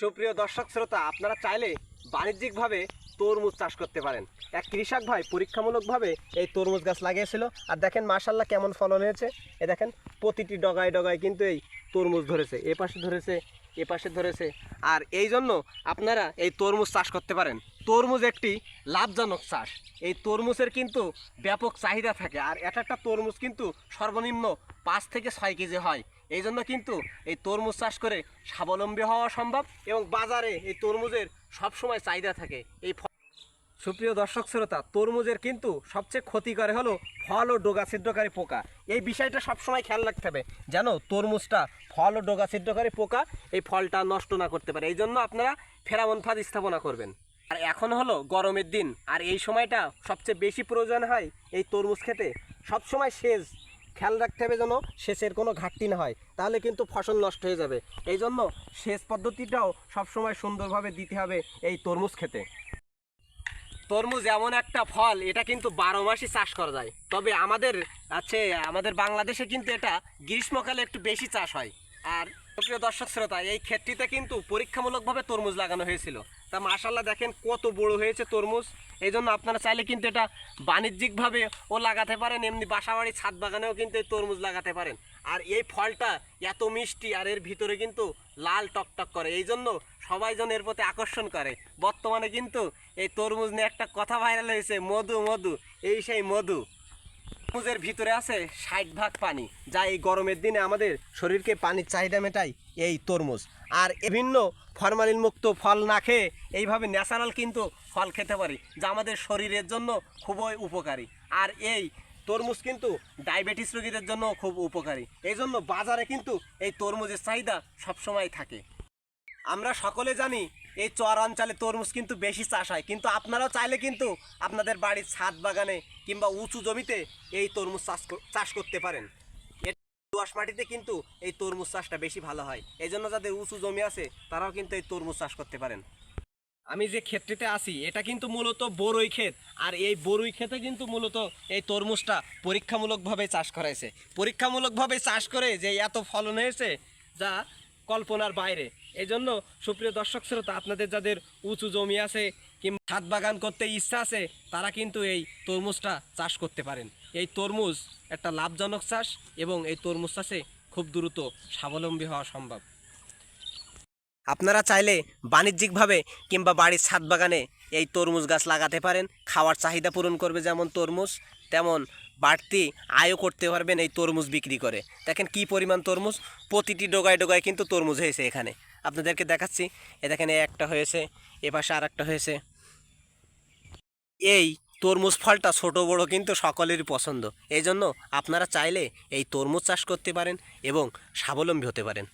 সুপ্রিয় দর্শক শ্রোতা, আপনারা চাইলে বাণিজ্যিকভাবে তরমুজ চাষ করতে পারেন। এক কৃষক ভাই পরীক্ষামূলকভাবে এই তরমুজ গাছ লাগিয়েছিল। আর দেখেন মার্শাল্লাহ কেমন ফলন হয়েছে। এ দেখেন, প্রতিটি ডগায় ডগায় কিন্তু এই তরমুজ ধরেছে। এ পাশে ধরেছে এ পাশে ধরেছে। আর এই জন্য আপনারা এই তরমুজ চাষ করতে পারেন। তরমুজ একটি লাভজনক চাষ। এই তরমুজের কিন্তু ব্যাপক চাহিদা থাকে। আর এক একটা তরমুজ কিন্তু সর্বনিম্ন পাঁচ থেকে ছয় কেজি হয়। এই জন্য কিন্তু এই তরমুজ চাষ করে স্বাবলম্বী হওয়া সম্ভব এবং বাজারে এই তরমুজের সবসময় চাহিদা থাকে। এই সুপ্রিয় দর্শক শ্রোতা, তরমুজের কিন্তু সবচেয়ে ক্ষতিকর হলো ফল ও ডোগা ছিদ্রকারী পোকা। এই বিষয়টা সবসময় খেয়াল রাখতে হবে, যেন তরমুজটা ফল ও ডোগা ছিদ্রকারী পোকা এই ফলটা নষ্ট না করতে পারে। এই জন্য আপনারা ফেরামন ফাঁদ স্থাপনা করবেন। আর এখন হলো গরমের দিন, আর এই সময়টা সবচেয়ে বেশি প্রয়োজন হয় এই তরমুজ খেতে। সবসময় সেচ, খেয়াল রাখতে হবে যেন সেচের কোনো ঘাটতি না হয়, তাহলে কিন্তু ফসল নষ্ট হয়ে যাবে। এই জন্য সেচ পদ্ধতিটাও সবসময় সুন্দরভাবে দিতে হবে এই তরমুজ খেতে। তরমুজ এমন একটা ফল, এটা কিন্তু বারো মাসই চাষ করা যায়। তবে আমাদের আছে, আমাদের বাংলাদেশে কিন্তু এটা গ্রীষ্মকালে একটু বেশি চাষ হয়। আর প্রিয় দর্শক শ্রোতা, এই ক্ষেত্রটিতে কিন্তু পরীক্ষামূলকভাবে তরমুজ লাগানো হয়েছিল। তা মাশাল্লাহ দেখেন কত বড় হয়েছে তরমুজ। এই জন্য আপনারা চাইলে কিন্তু এটা বাণিজ্যিকভাবে ও লাগাতে পারেন, এমনি বাসাবাড়ি, ছাদ বাগানেও কিন্তু এই তরমুজ লাগাতে পারেন। আর এই ফলটা এত মিষ্টি আর এর ভিতরে কিন্তু লাল টকটক করে। এই জন্য সবাই যেন এর প্রতি আকর্ষণ করে। বর্তমানে কিন্তু এই তরমুজ নিয়ে একটা কথা ভাইরাল হয়েছে, মধু মধু। এই সেই মধু। তরমুজের ভিতরে আছে ষাট ভাগ পানি, যা এই গরমের দিনে আমাদের শরীরকে পানির চাহিদা মেটায় এই তরমুজ। আর বিভিন্ন ফরমালিন মুক্ত ফল না খেয়ে এইভাবে ন্যাচারাল কিন্তু ফল খেতে পারি, যা আমাদের শরীরের জন্য খুবই উপকারী। আর এই তরমুজ কিন্তু ডায়াবেটিস রোগীদের জন্য খুব উপকারী। এই জন্য বাজারে কিন্তু এই তরমুজের চাহিদা সবসময় থাকে। আমরা সকলে জানি এই চর অঞ্চলে তরমুজ কিন্তু বেশি চাষ হয়। কিন্তু আপনারাও চাইলে কিন্তু আপনাদের বাড়ির ছাদ বাগানে কিংবা উঁচু জমিতে এই তরমুজ চাষ চাষ করতে পারেন। দোআঁশ মাটিতে কিন্তু এই তরমুজ চাষটা বেশি ভালো হয়। এই জন্য যাদের উঁচু জমি আছে, তারাও কিন্তু এই তরমুজ চাষ করতে পারেন। আমি যে ক্ষেত্রতে আছি, এটা কিন্তু মূলত বড়ই ক্ষেত। আর এই বড়ই ক্ষেতে কিন্তু মূলত এই তরমুজটা পরীক্ষামূলকভাবে চাষ করাইছে। পরীক্ষামূলকভাবে চাষ করে যে এত ফলন হয়েছে, যা কল্পনার বাইরে। এই জন্য সুপ্রিয় দর্শক শ্রোতা, আপনাদের যাদের উঁচু জমি আছে কিংবা ছাদ বাগান করতে ইচ্ছা আছে, তারা কিন্তু এই তরমুজটা চাষ করতে পারেন। এই তরমুজ একটা লাভজনক চাষ এবং এই তরমুজ চাষে খুব দ্রুত স্বাবলম্বী হওয়া সম্ভব। আপনারা চাইলে বাণিজ্যিকভাবে কিংবা বাড়ির ছাদ বাগানে এই তরমুজ গাছ লাগাতে পারেন। খাওয়ার চাহিদা পূরণ করবে যেমন তরমুজ, তেমন বাড়তি আয়ও করতে পারবেন এই তরমুজ বিক্রি করে। দেখেন কি পরিমাণ তরমুজ, প্রতিটি ডোগায় ডোগায় কিন্তু তরমুজ হয়েছে এখানে। আপনাদেরকে দেখাচ্ছি। এ দেখেন একটা হয়েছে, এ পাশে আর একটা হয়েছে। এই তরমুজ ফলটা ছোট, বড় কিন্তু সকলেরই পছন্দ। এই জন্য আপনারা চাইলে এই তরমুজ চাষ করতে পারেন এবং স্বাবলম্বী হতে পারেন।